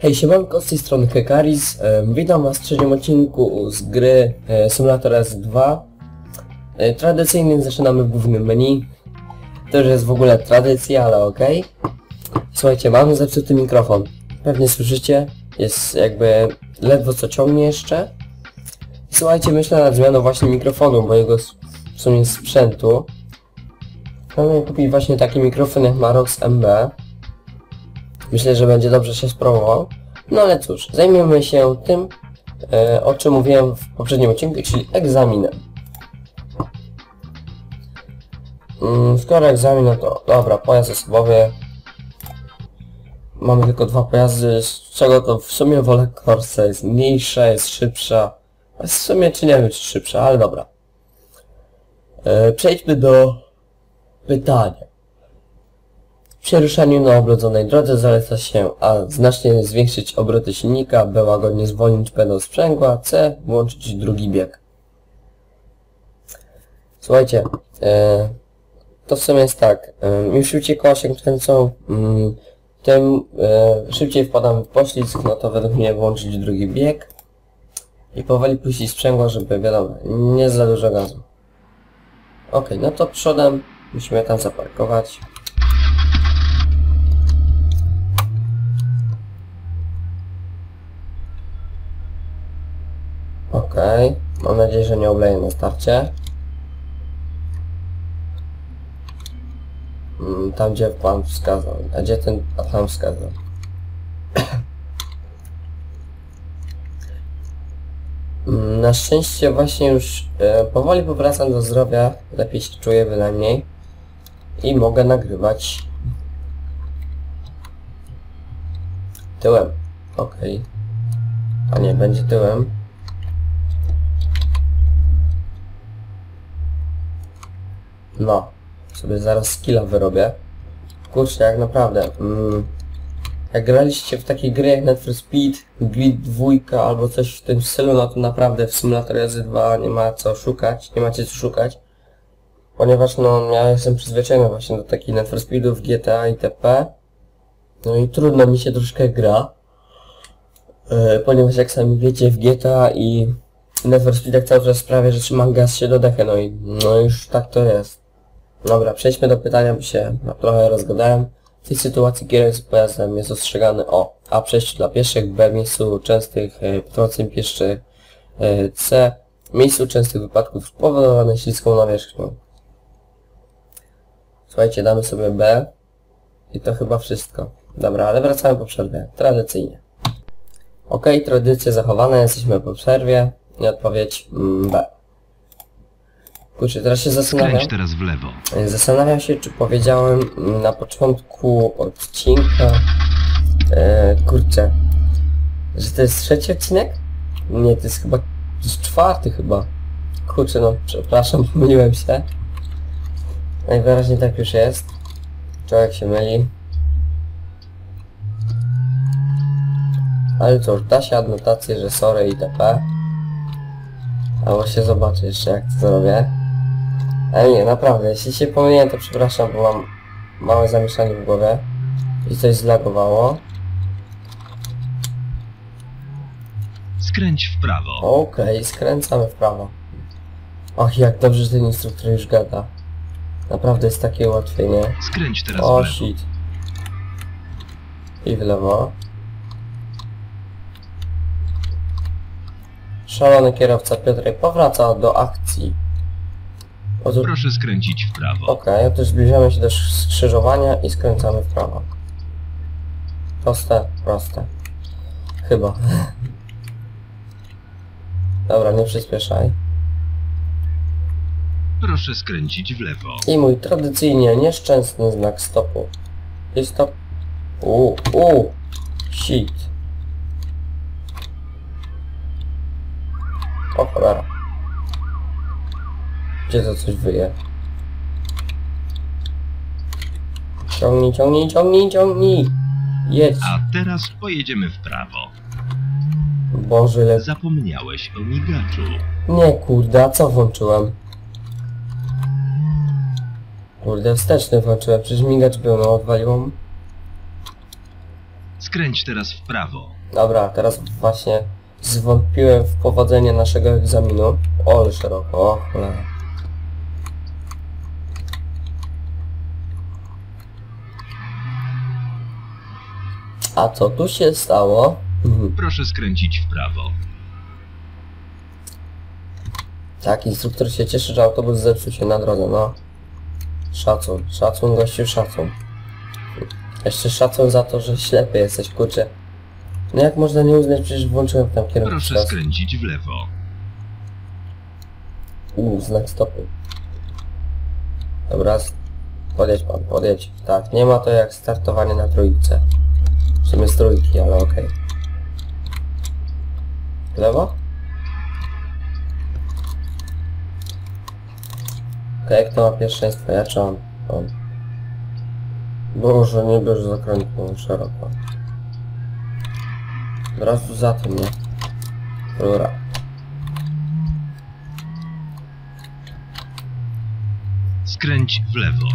Hej, siemanko, z tej strony Hekaris. Em, Witam was w trzecim odcinku z gry e, Simulator S2. E, Tradycyjnie zaczynamy w głównym menu. To już jest w ogóle tradycja, ale okej. Słuchajcie, mamy zepsuty mikrofon. Pewnie słyszycie, jest jakby ledwo co ciągnie jeszcze. Słuchajcie, myślę nad zmianą właśnie mikrofonu, mojego w sumie sprzętu. Planuję kupić właśnie taki mikrofon jak Marox MB. Myślę, że będzie dobrze się sprawował. No ale cóż, zajmiemy się tym, e, o czym mówiłem w poprzednim odcinku, czyli egzaminem. Mm, skoro egzamin, no to dobra, pojazd osobowy. Mamy tylko dwa pojazdy, z czego to w sumie wolę Corsa, jest mniejsza, jest szybsza. W sumie czy nie wiem, czy szybsza, ale dobra. E, przejdźmy do pytania. W przeruszaniu na oblodzonej drodze zaleca się A. Znacznie zwiększyć obroty silnika, B. Łagodnie zwolnić pedał sprzęgła, C. Włączyć drugi bieg. Słuchajcie, e, to w sumie jest tak, e, im szybciej koła się kręcą, mm, tym e, szybciej wpadamy w poślizg, no to według mnie włączyć drugi bieg i powoli puścić sprzęgło, żeby wiadomo, nie za dużo gazu. Ok, no to przodem musimy tam zaparkować. Okej, mam nadzieję, że nie obleję na starcie. Mm, Tam gdzie pan wskazał. A gdzie ten a pan wskazał? Mm, Na szczęście właśnie już e, powoli powracam do zdrowia, lepiej się czuję bynajmniej i mogę nagrywać tyłem. Okej. A nie, będzie tyłem. No, sobie zaraz skilla wyrobię. Kurczę, jak naprawdę. Mm, jak graliście w takie gry jak Need for Speed, Grid 2 albo coś w tym stylu, no to naprawdę w Simulator Jazdy 2 nie ma co szukać, nie macie co szukać. Ponieważ no ja jestem przyzwyczajony właśnie do takich Need for Speedów, GTA itp. No i trudno mi się troszkę gra. E, ponieważ jak sami wiecie w GTA i Need for Speedach cały czas sprawia, że trzymam gaz się do dechy, no i no już tak to jest. Dobra, przejdźmy do pytania, bo się trochę rozgadałem. W tej sytuacji kierujący pojazdem jest ostrzegany o A. Przejściu dla pieszych, B. Miejscu częstych e, potrąceń pieszych, e, C. Miejscu częstych wypadków spowodowanych śliską nawierzchnią. Słuchajcie, damy sobie B. I to chyba wszystko. Dobra, ale wracamy po przerwie. Tradycyjnie. Ok, tradycje zachowane, jesteśmy po przerwie. I odpowiedź mm, B. Kurczę, teraz się zastanawiam. Skręć teraz w lewo. Zastanawiam się, czy powiedziałem na początku odcinka, e, kurczę, że to jest trzeci odcinek? Nie, to jest chyba, to jest czwarty chyba. Kurczę, no, przepraszam, pomyliłem się. Najwyraźniej tak już jest. Człowiek się myli. Ale cóż, da się adnotację, że sorry itp. Albo się zobaczy jeszcze jak to zrobię. Ale nie, naprawdę, jeśli się pomyliłem, to przepraszam, bo mam małe zamieszanie w głowie i coś zlagowało. Skręć w prawo. Okej, skręcamy w prawo. Ach, jak dobrze, że ten instruktor już gada. Naprawdę jest takie ułatwienie. Skręć teraz w O lewo. shit. I w lewo. Szalony kierowca Piotrek powraca do akcji. Otóż Proszę skręcić w prawo. Okej, okay, to zbliżamy się do skrzyżowania i skręcamy w prawo. Proste, proste. Chyba. Dobra, nie przyspieszaj. Proszę skręcić w lewo. I mój tradycyjnie nieszczęsny znak stopu. I stop. Uuu, uuu. Shit. O cholera. Gdzie to coś wyje? Ciągnij, ciągnij, ciągnij, ciągnij. Jedź. A teraz pojedziemy w prawo. Boże. Zapomniałeś o migaczu. Nie, kurde, a co włączyłem? Kurde, wsteczny włączyłem, przecież migacz był, no odwaliło mu. Skręć teraz w prawo. Dobra, teraz właśnie zwątpiłem w powodzenie naszego egzaminu. O, szeroko, o cholera. A co tu się stało? Mhm. Proszę skręcić w prawo. Tak, instruktor się cieszy, że autobus zepsuł się na drodze, no. Szacun, szacun gościu, szacun. Jeszcze szacun za to, że ślepy jesteś, kurczę. No jak można nie uznać, przecież włączyłem tam kierunek Proszę wskaz. skręcić w lewo. Uuu, znak stopy. Dobra, podjedź pan, podjedź. Tak, nie ma to jak startowanie na trójce. W sumie z trójki, ale okej. Lewo? Okej, kto ma pierwszeństwo? Ja czy on? On. Boże, nie bierz zakrętu szeroko. Od razu za tym, nie? Rura. Skręć w lewo.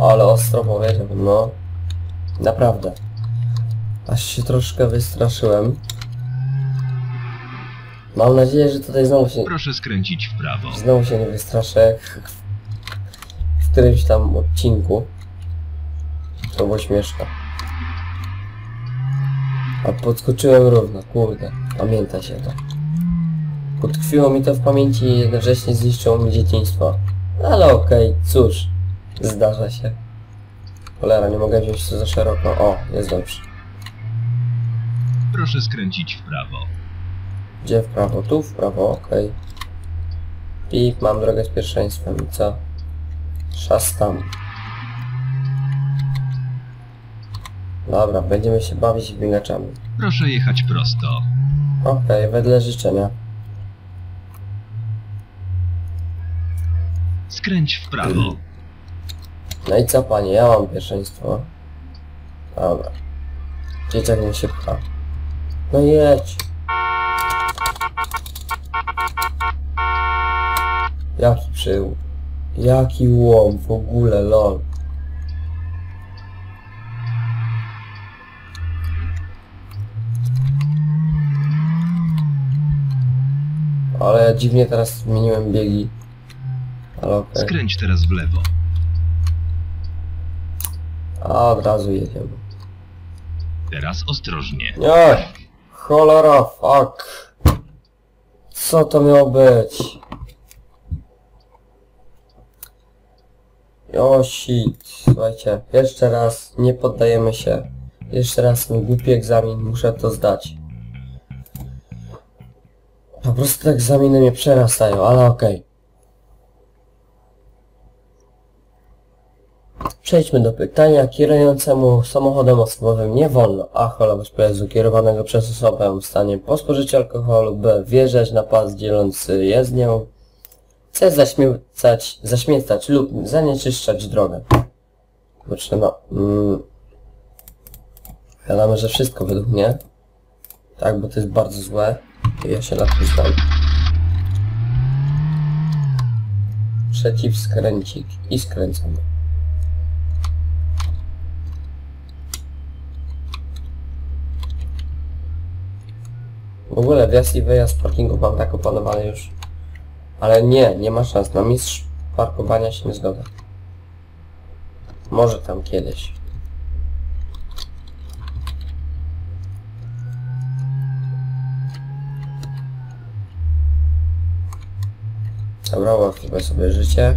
Ale ostro powiedział, no. Naprawdę. Aż się troszkę wystraszyłem. Mam nadzieję, że tutaj znowu się, Proszę skręcić w prawo. znowu się nie wystraszę jak w, w którymś tam odcinku. To było śmieszne. A podskoczyłem równo, kurde. Pamięta się to. Utkwiło mi to w pamięci i jednocześnie zniszczyło mi dzieciństwo. Ale okej, cóż. Zdarza się. Cholera, nie mogę wziąć to za szeroko. O, jest dobrze. Proszę skręcić w prawo. Gdzie w prawo? Tu w prawo, okej. Pip, mam drogę z pierwszeństwem i co? Szastam. Dobra, będziemy się bawić biegaczami. Proszę jechać prosto. Okej, wedle życzenia. Skręć w prawo. No i co panie, ja mam pierwszeństwo. Dobra. Dzieciak nie się pcha. No jedź. Jaki przył. Jaki łom w ogóle, lol. Ale dziwnie teraz zmieniłem biegi. Ale okej. Skręć teraz w lewo. A od razu jedziemy. Teraz ostrożnie. Nie! Cholera, fuck! Co to miało być? O shit, słuchajcie, jeszcze raz nie poddajemy się. Jeszcze raz ten głupi egzamin, muszę to zdać. Po prostu te egzaminy mnie przerastają, ale okej. Przejdźmy do pytania. Kierującemu samochodem osobowym nie wolno a. holować pojazdu kierowanego przez osobę w stanie po spożyciu alkoholu, b. wjeżdżać na pas dzielący jezdnię, c. zaśmiecać, zaśmiecać lub zanieczyszczać drogę. Kurczę, no... Mm, wiadomo, że wszystko według mnie. Tak, bo to jest bardzo złe. Ja się na tym znam. Przeciwskręcik i skręcamy. Ogóle wjazd i wyjazd parkingu mam tak opanowany już. Ale nie, nie ma szans. Na mistrz parkowania się nie zgodzę. Może tam kiedyś. Dobra, ułatwię sobie życie.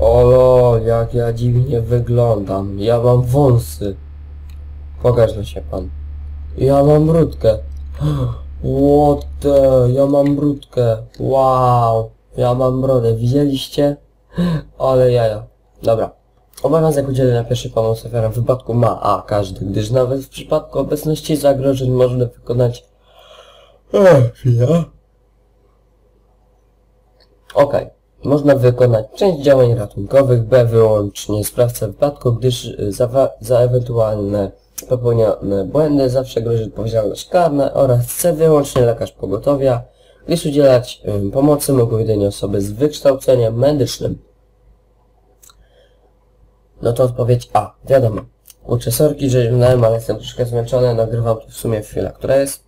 O, jak ja dziwnie wyglądam. Ja mam wąsy. Pokaż się pan. Ja mam brudkę. What the, ja mam brudkę. Wow. Ja mam brodę. Widzieliście? Ale jaja. Dobra. Obowiązek udzielenia pierwszej pomocy ofiarom w wypadku ma A każdy, gdyż nawet w przypadku obecności zagrożeń można wykonać... Ech, chwila. Okej. Można wykonać część działań ratunkowych, B wyłącznie sprawca wypadku, gdyż y, za, za ewentualne popełnione błędy zawsze grozi odpowiedzialność karna oraz C wyłącznie lekarz pogotowia, gdyż udzielać y, pomocy mogą jedynie osoby z wykształceniem medycznym. No to odpowiedź A, wiadomo. Kurczę, sorki, że minąłem, ale jestem troszkę zmęczony. Nagrywam tu w sumie chwilę, która jest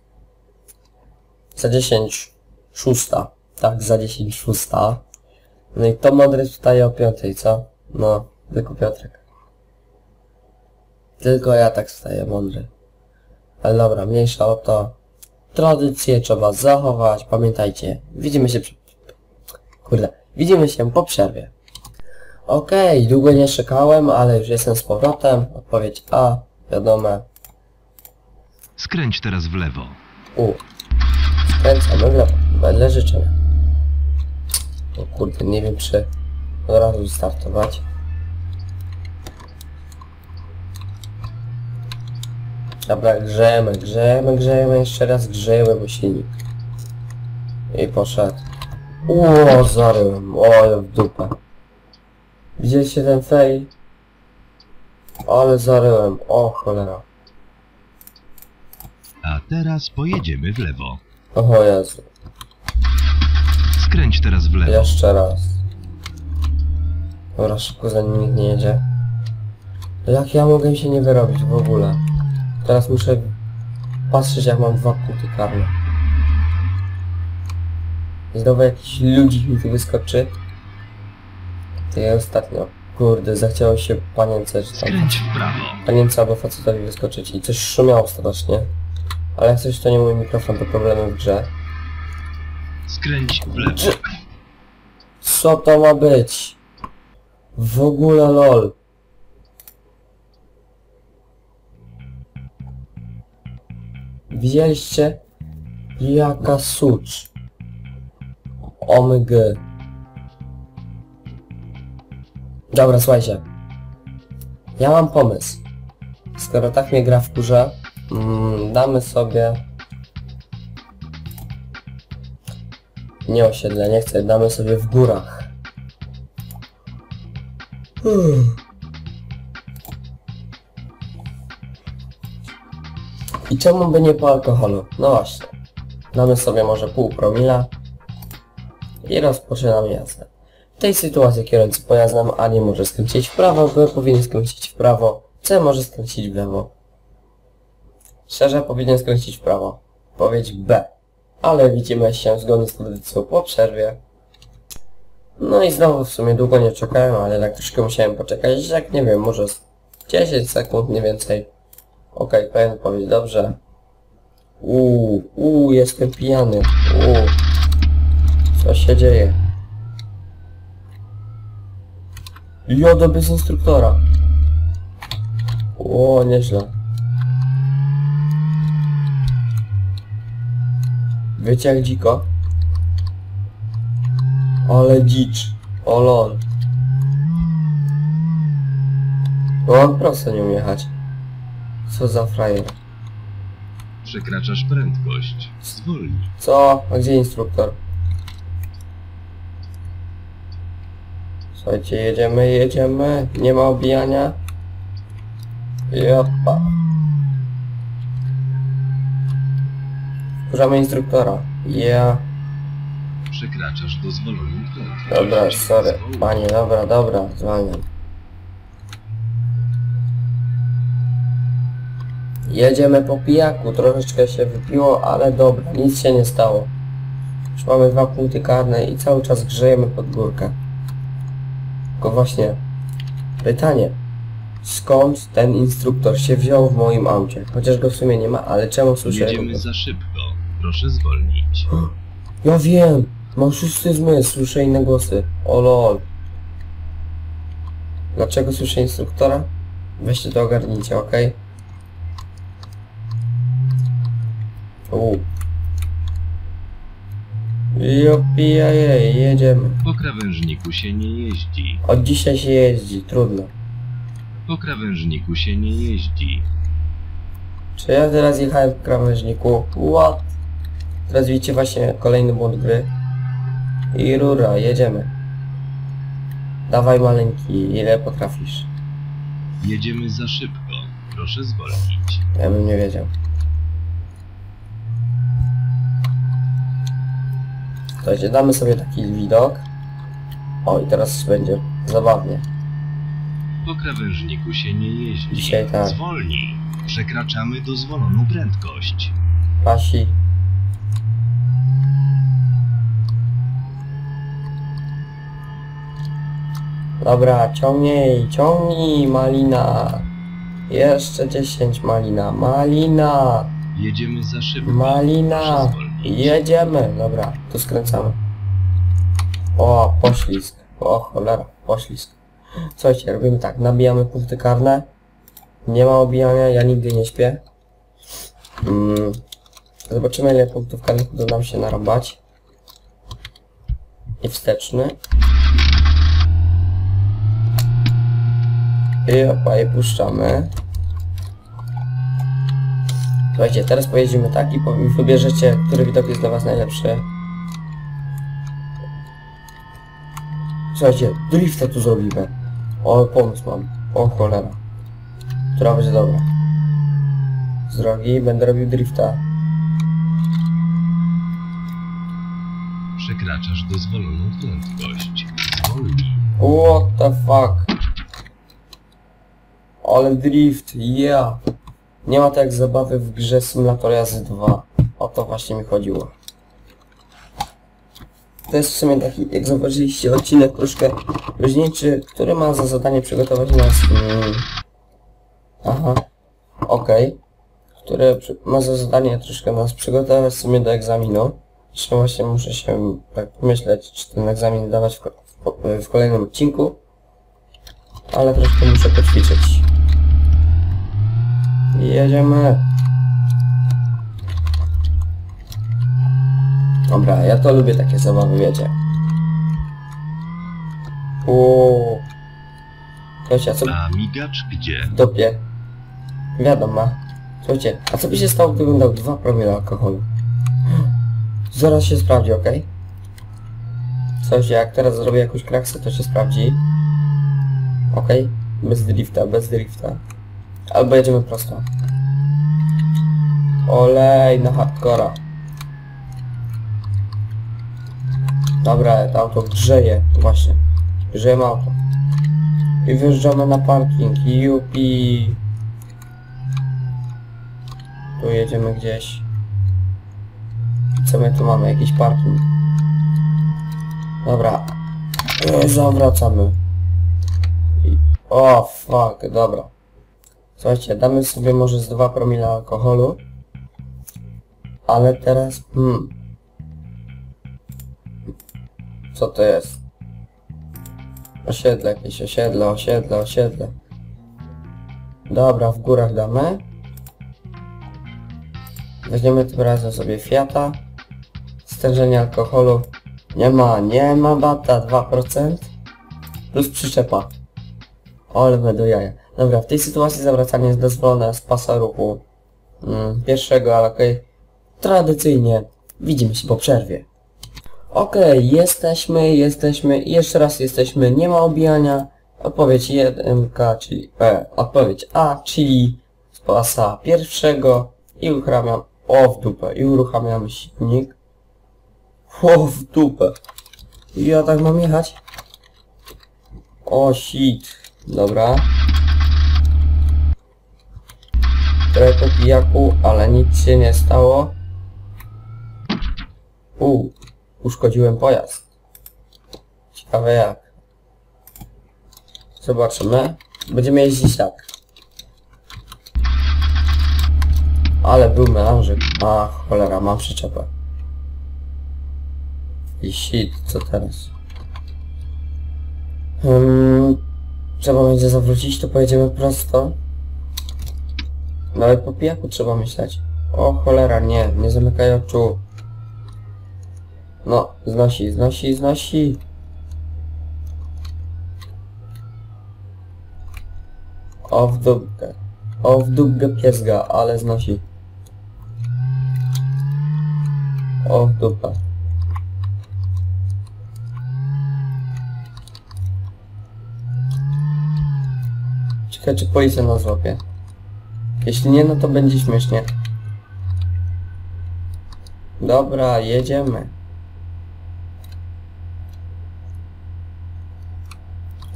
za 10 szósta. Tak, za 10 szósta. No i to mądry wstaje o piątej, co? No, tylko Piotrek. Tylko ja tak wstaję mądry. Ale dobra, mniejsza o to. Tradycje trzeba zachować, pamiętajcie. Widzimy się przy... Kurde, widzimy się po przerwie. Okej, długo nie czekałem, ale już jestem z powrotem. Odpowiedź A, wiadome. Skręć teraz w lewo. U. Skręcamy w lewo, wedle życzenia. O kurde, nie wiem czy od razu startować. Dobra, grzejemy, grzejemy, grzejemy, jeszcze raz grzejemy mój silnik. I poszedł. Ło, zaryłem, o, w dupę. Widzieliście ten fej? Ale zaryłem, o cholera. A teraz pojedziemy w lewo. O Jezu, Skręć teraz w lewo. jeszcze raz. Dobra, szybko zanim nikt nie jedzie. Jak ja mogę się nie wyrobić w ogóle? Teraz muszę patrzeć jak mam dwa punkty karne. Znowu jakiś ludzi mi tu wyskoczy. To ja ostatnio. Kurde, zachciało się panience czy tam. Panience albo facetowi wyskoczyć i coś szumiało strasznie. Ale jak coś to nie mój mikrofon, to problemy w grze. Skręć w lewo. Co to ma być? W ogóle lol. Widzieliście? Jaka sucz. Omg. Dobra, słuchajcie. Ja mam pomysł. Skoro tak mnie gra w kurze, mm, damy sobie... Nie osiedle, nie chcę, damy sobie w górach. Hmm. I czemu by nie po alkoholu? No właśnie. Damy sobie może pół promila i rozpoczynamy jazdę. W tej sytuacji kierujący pojazdem A nie może skręcić w prawo, B powinien skręcić w prawo, C może skręcić w lewo. Szczerze powinien skręcić w prawo. Powiedź B. Ale widzimy się zgodnie z tradycją po przerwie. No i znowu w sumie długo nie czekałem, ale tak troszkę musiałem poczekać, jak nie wiem, może z 10 sekund, nie więcej. Okej, okay, powiedzieć dobrze. Uuu, uuu, jestem pijany. Uuu. Co się dzieje? Jodo bez instruktora. O, nieźle. Wiecie jak dziko? Ale dzicz. O lol. O, on prosto nie umie jechać. Co za frajer. Przekraczasz prędkość. Zwolnij. Co? A gdzie instruktor? Słuchajcie, jedziemy, jedziemy. Nie ma obijania. Jopa. Wkurzamy instruktora. Ja. Przekraczasz dozwoloną prędkość. Dobra, sorry. Panie, dobra, dobra, zwalniam. Jedziemy po pijaku, troszeczkę się wypiło, ale dobra, nic się nie stało. Już mamy dwa punkty karne i cały czas grzejemy pod górkę. Tylko właśnie, pytanie. Skąd ten instruktor się wziął w moim aucie? Chociaż go w sumie nie ma, ale czemu słyszę Jedziemy za szybko. Proszę zwolnić. Ja wiem! Mam szósty zmysł, słyszę inne głosy. O lol. Dlaczego słyszę instruktora? Weźcie to ogarnijcie, okej? Okay? Jopijajej, jedziemy. Po krawężniku się nie jeździ. Od dzisiaj się jeździ, trudno. Po krawężniku się nie jeździ. Czy ja teraz jechałem w krawężniku? What? Teraz widzicie właśnie kolejny błąd gry. I rura, jedziemy. Dawaj maleńki, ile potrafisz. Jedziemy za szybko. Proszę zwolnić. Ja bym nie wiedział. Słuchajcie, damy sobie taki widok. O, i teraz będzie zabawnie. Po krawężniku się nie jeździ. Dzisiaj tak. Zwolnij. Przekraczamy dozwoloną prędkość. Pasi. Dobra, ciągnij, ciągnij, malina. Jeszcze 10 malina, malina, Jedziemy za szybko. malina. Proszę zwolnić. Jedziemy, dobra, tu skręcamy. O, poślizg. O, cholera, poślizg. Słuchajcie, robimy tak, nabijamy punkty karne. Nie ma obijania, ja nigdy nie śpię. Mm. Zobaczymy ile punktów karnych uda nam się narąbać. I wsteczny. I opa, i puszczamy. Słuchajcie, teraz pojedziemy tak i wybierzecie, który widok jest dla was najlepszy. Słuchajcie, drifta tu zrobimy. O, pomysł mam. O cholera. Która będzie dobra. Z drogi będę robił drifta. Przekraczasz dozwoloną prędkość. What the fuck? Ale drift, yeah. Nie ma tak jak zabawy w grze Simulator Jazdy 2. O to właśnie mi chodziło. To jest w sumie taki, jak zauważyliście, odcinek troszkę luźniejszy, który ma za zadanie przygotować nas... Mm, aha, okej. Który przy, ma za zadanie troszkę nas przygotować w sumie do egzaminu. Jeszcze właśnie muszę się tak pomyśleć, czy ten egzamin dawać w, w, w kolejnym odcinku. Ale troszkę muszę poćwiczyć. Jedziemy. Dobra, ja to lubię takie zabawy, wiecie. Uuu. Słuchajcie, a co A migacz gdzie? w dopie? Wiadomo. Słuchajcie, a co by się stało, gdybym dał 2 promile alkoholu? Zaraz się sprawdzi, ok? Słuchajcie, jak teraz zrobię jakąś kraksę, to się sprawdzi. Ok? Bez drifta, bez drifta. Albo jedziemy prosto. Olej na hardcora. Dobra, to auto grzeje. Właśnie. Grzejemy auto. I wjeżdżamy na parking. Jupi. Tu jedziemy gdzieś. Co my tu mamy? Jakiś parking. Dobra. E, Zawracamy. O, fuck, dobra. Słuchajcie, damy sobie może z 2 promila alkoholu. Ale teraz... Hmm. Co to jest? Osiedle jakieś, osiedle, osiedle, osiedle. Dobra, w górach damy. Weźmiemy tym razem sobie Fiata. Stężenie alkoholu. Nie ma, nie ma bata, 2%. Plus przyczepa. Ale będą jaja. Dobra, w tej sytuacji zawracanie jest dozwolone z pasa ruchu mm, pierwszego, ale okej. Tradycyjnie widzimy się po przerwie. Okej, jesteśmy, jesteśmy i jeszcze raz jesteśmy, nie ma obijania. Odpowiedź 1K, czyli E, odpowiedź A, czyli z pasa pierwszego i uruchamiam, o w dupę, i uruchamiamy silnik. O w dupę. Ja tak mam jechać? O shit. Dobra. Trochę po pijaku, ale nic się nie stało. U, uszkodziłem pojazd. Ciekawe jak. Zobaczymy. Będziemy jeździć tak. Ale był melanżyk. A cholera, mam przyczepę. I shit, co teraz? Hmm, trzeba będzie zawrócić, to pojedziemy prosto. Nawet po pijaku trzeba myśleć. O cholera, nie, nie zamykaj oczu. No, znosi, znosi, znosi. O w dupkę. O w dupkę piesga, ale znosi. O w dupę. Ciekawe czy policja nas złapie. Jeśli nie, no to będzie śmiesznie. Dobra, jedziemy.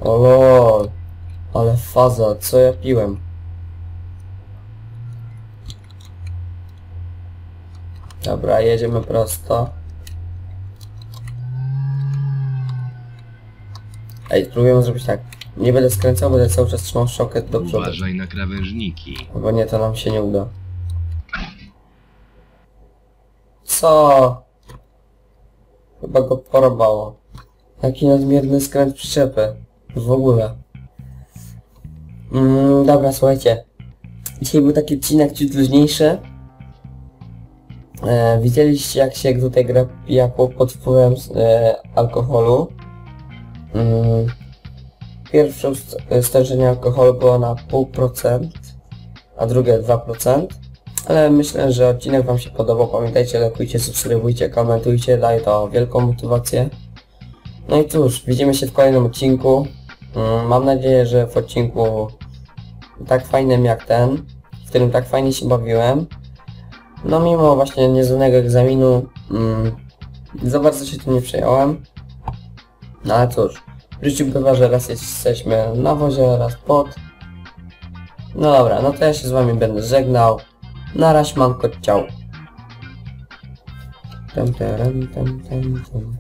O. Ale faza, co ja piłem? Dobra, jedziemy prosto. Ej, spróbujemy zrobić tak. Nie będę skręcał, będę cały czas trzymał szokę do przodu. Uważaj na krawężniki. Bo nie, to nam się nie uda. Co? Chyba go porobało. Jaki nadmierny skręt przyczepy. W ogóle. Mm, dobra, słuchajcie. Dzisiaj był taki odcinek ciut luźniejszy. E, widzieliście jak się tutaj gra pijaków pod wpływem e, alkoholu. Mm, pierwsze stężenie alkoholu było na 0,5%, a drugie 2%. Ale myślę, że odcinek Wam się podobał. Pamiętajcie, lajkujcie, subskrybujcie, komentujcie, daje to wielką motywację. No i cóż, widzimy się w kolejnym odcinku. Mm, Mam nadzieję, że w odcinku tak fajnym jak ten, w którym tak fajnie się bawiłem. No mimo właśnie niezdanego egzaminu, mm, za bardzo się tym nie przejąłem. No ale cóż, w życiu bywa, że raz jesteśmy na wozie, raz pod. No dobra, no to ja się z wami będę żegnał. Na razie manko ciał. Tam, tam, tam, tam, tam.